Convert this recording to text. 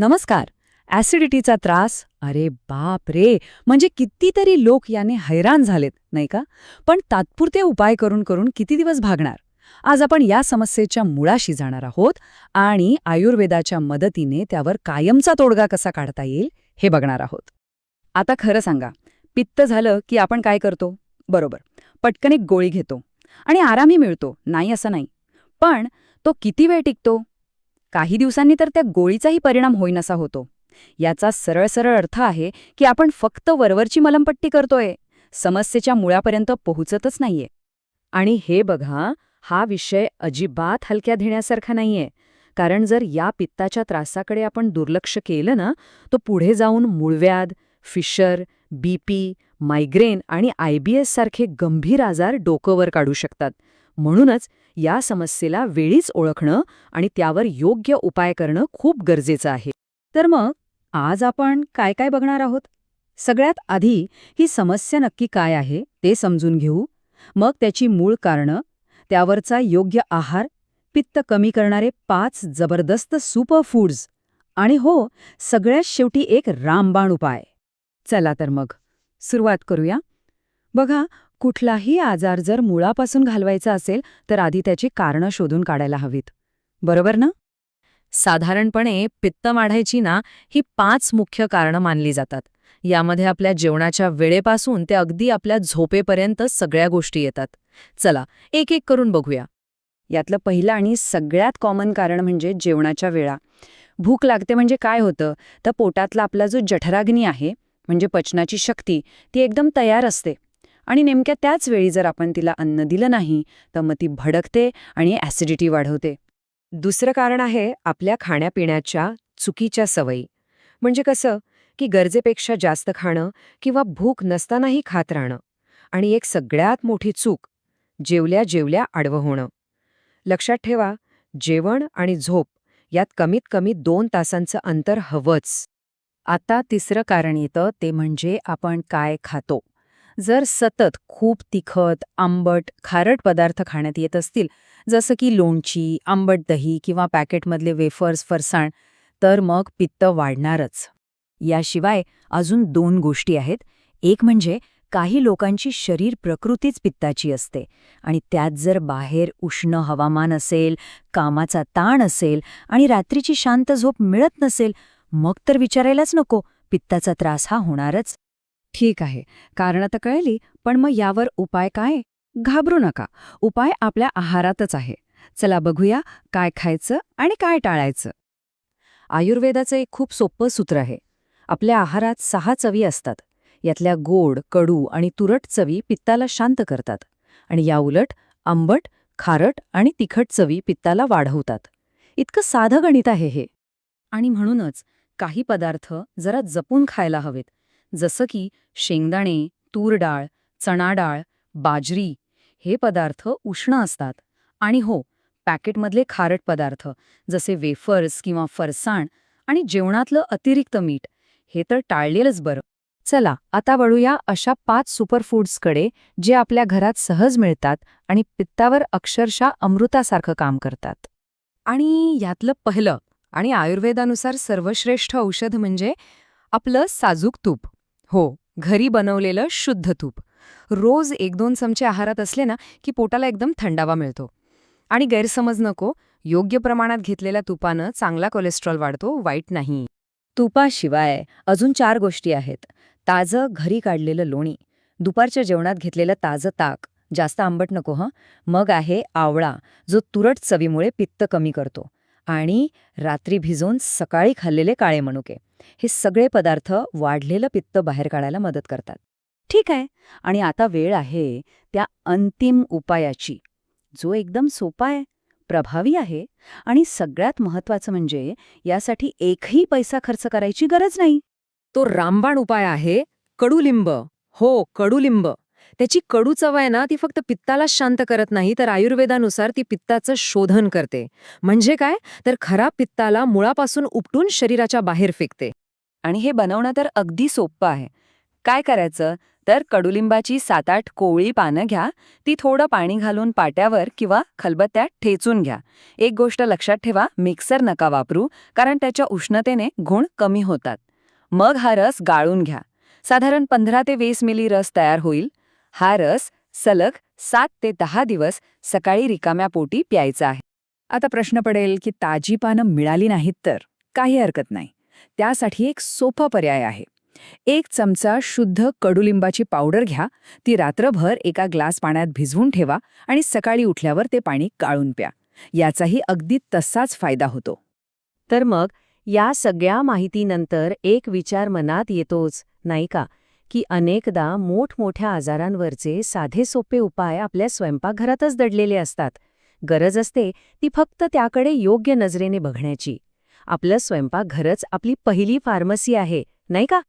नमस्कार. ॲसिडिटीचा त्रास? अरे बाप रे! म्हणजे कितीतरी लोक याने हैराण झालेत नाही का? पण तात्पुरते उपाय करून करून किती दिवस भागणार? आज आपण या समस्येच्या मुळाशी जाणार आहोत आणि आयुर्वेदाच्या मदतीने त्यावर कायमचा तोडगा कसा काढता येईल हे बघणार आहोत. आता खरं सांगा पित्त झालं की आपण काय करतो? बरोबर पटकन एक गोळी घेतो आणि आरामही मिळतो नाही असं नाही. पण तो किती वेळ टिकतो? काही दिवसांनी तर त्या गोळीचाही परिणाम होईनसा होतो. याचा सरळ सरळ अर्थ आहे की आपण फक्त वरवरची मलमपट्टी करतोय समस्येच्या मुळापर्यंत पोहोचतच नाहीये. आणि हे बघा हा विषय अजिबात हलक्या घेण्यासारखा नाहीये. कारण जर या पित्ताच्या त्रासाकडे आपण दुर्लक्ष केलं ना तो पुढे जाऊन मूळव्याध फिशर बीपी मायग्रेन आणि आयबीएस सारखे गंभीर आजार डोकंवर काढू शकतात. म्हणूनच या समस्येला वेळीच ओळखणं आणि त्यावर योग्य उपाय करणं खूप गरजेचं आहे. तर मग आज आपण काय काय बघणार आहोत? सगळ्यात आधी ही समस्या नक्की काय आहे ते समजून घेऊ. मग त्याची मूळ कारणं त्यावरचा योग्य आहार पित्त कमी करणारे पाच जबरदस्त सुपर फूड्स आणि हो सगळ्यात शेवटी एक रामबाण उपाय. चला तर मग सुरुवात करूया. बघा कुठलाही आजार जर मुळापासून घालवायचा असेल तर आधी त्याची कारणं शोधून काढायला हवीत. बरोबर ना? साधारणपणे पित्त वाढायची ना ही पाच मुख्य कारणं मानली जातात. यामध्ये आपल्या जेवणाच्या वेळेपासून ते अगदी आपल्या झोपेपर्यंत सगळ्या गोष्टी येतात. चला एक एक करून बघूया. यातलं पहिलं आणि सगळ्यात कॉमन कारण म्हणजे जेवणाच्या वेळा. भूक लागते म्हणजे काय होतं? तर पोटातला आपला जो जठराग्नी आहे म्हणजे पचनाची शक्ती ती एकदम तयार असते. आणि नेमक्या त्याच वेळी जर आपण तिला अन्न दिलं नाही तर मग ती भडकते आणि ॲसिडिटी वाढवते. दुसरं कारण आहे आपल्या खाण्यापिण्याच्या चुकीच्या सवयी. म्हणजे कसं की गरजेपेक्षा जास्त खाणं किंवा भूक नसतानाही खात राहणं आणि एक सगळ्यात मोठी चूक जेवल्या जेवल्या आडवं होणं. लक्षात ठेवा जेवण आणि झोप यात कमीत कमी दोन तासांचं अंतर हवंच. आता तिसरं कारण येतं ते म्हणजे आपण काय खातो. जर सतत खूप तिखट आंबट खारट पदार्थ खाण्यात येत असतील जसं की लोणची आंबट दही किंवा पॅकेटमधले वेफर्स फरसाण तर मग पित्त वाढणारच. याशिवाय अजून दोन गोष्टी आहेत. एक म्हणजे काही लोकांची शरीर प्रकृतीच पित्ताची असते आणि त्यात जर बाहेर उष्ण हवामान असेल कामाचा ताण असेल आणि रात्रीची शांत झोप मिळत नसेल मग तर विचारायलाच नको. पित्ताचा त्रास हा होणारच. ठीक आहे. कारण तर कळली पण मग यावर उपाय काय? घाबरू नका. उपाय आपल्या आहारातच आहे. चला बघूया काय खायचं आणि काय टाळायचं. आयुर्वेदाचं एक खूप सोपं सूत्र आहे. आपल्या आहारात सहा चवी असतात. यातल्या गोड कडू आणि तुरट चवी पित्ताला शांत करतात. आणि याउलट आंबट खारट आणि तिखट चवी पित्ताला वाढवतात. इतकं साधं गणित आहे हे. आणि म्हणूनच काही पदार्थ जरा जपून खायला हवेत. जसं की शेंगदाणे तूर डाळ चणा डाळ बाजरी हे पदार्थ उष्ण असतात. आणि हो पॅकेटमधले खारट पदार्थ जसे वेफर्स किंवा फरसाण आणि जेवणातलं अतिरिक्त मीठ हे तर टाळलेलंच बरं. चला आता वळूया अशा पाच सुपरफूड्सकडे जे आपल्या घरात सहज मिळतात आणि पित्तावर अक्षरशः अमृतासारखं काम करतात. आणि यातलं पहिलं आणि आयुर्वेदानुसार सर्वश्रेष्ठ औषध म्हणजे आपलं साजूक तूप. हो घरी बनवलेलं शुद्ध तूप. रोज एक दोन चमचे आहारात असले ना की पोटाला एकदम थंडावा मिळतो. आणि गैरसमज नको योग्य प्रमाणात घेतलेल्या तुपानं चांगला कोलेस्ट्रॉल वाढतो वाईट नाही. तुपाशिवाय अजून चार गोष्टी आहेत. ताजं घरी काढलेलं लोणी. दुपारच्या जेवणात घेतलेलं ताजं ताक. जास्त आंबट नको हं. मग आहे आवळा जो तुरट चवीमुळे पित्त कमी करतो. आणि रात्री भिजवून सकाळी खाल्लेले काळे मनुके हे सगळे पदार्थ वाढलेलं पित्त बाहेर काढायला मदत करतात. ठीक आहे. आणि आता वेळ आहे त्या अंतिम उपायाची. जो एकदम सोपा आहे प्रभावी आहे आणि सगळ्यात महत्वाचं म्हणजे यासाठी एकही पैसा खर्च करायची गरज नाही. तो रामबाण उपाय आहे कडुलिंब. हो कडुलिंब. त्याची कडू चव आहे ना ती फक्त पित्ताला शांत करत नाही तर आयुर्वेदानुसार ती पित्ताचं शोधन करते. म्हणजे काय? तर खराब पित्ताला मुळापासून उपटून शरीराच्या बाहेर फेकते. आणि हे बनवणं तर अगदी सोपं आहे. काय करायचं? तर कडुलिंबाची सात आठ कोवळी पानं घ्या ती थोडं पाणी घालून पाट्यावर किंवा खलबत्त्यात ठेचून घ्या. एक गोष्ट लक्षात ठेवा मिक्सर नका वापरू कारण त्याच्या उष्णतेने गुण कमी होतात. मग हा रस गाळून घ्या. साधारण पंधरा ते वीस मिली रस तयार होईल. हा रस सलग सात ते दहा दिवस सकाळी रिकाम्या पोटी प्यायचा आहे. आता प्रश्न पडेल की ताजी पानं मिळाली नाहीत तर? काही हरकत नाही. त्यासाठी एक सोपा पर्याय आहे. एक चमचा शुद्ध कडुलिंबाची पावडर घ्या ती रात्रभर एका ग्लास पाण्यात भिजवून ठेवा आणि सकाळी उठल्यावर ते पाणी काळून प्या. याचाही अगदी तसाच फायदा होतो. तर मग या सगळ्या माहितीनंतर एक विचार मनात येतोच नाही का? की अनेकदा मोठमोठ्या आजारांवरचे साधे सोपे उपाय आपल्या स्वयंपाकघरातच दडलेले असतात. गरज असते ती फक्त त्याकडे योग्य नजरेने बघण्याची. आपलं स्वयंपाकघरच आपली पहिली फार्मसी आहे नाही का?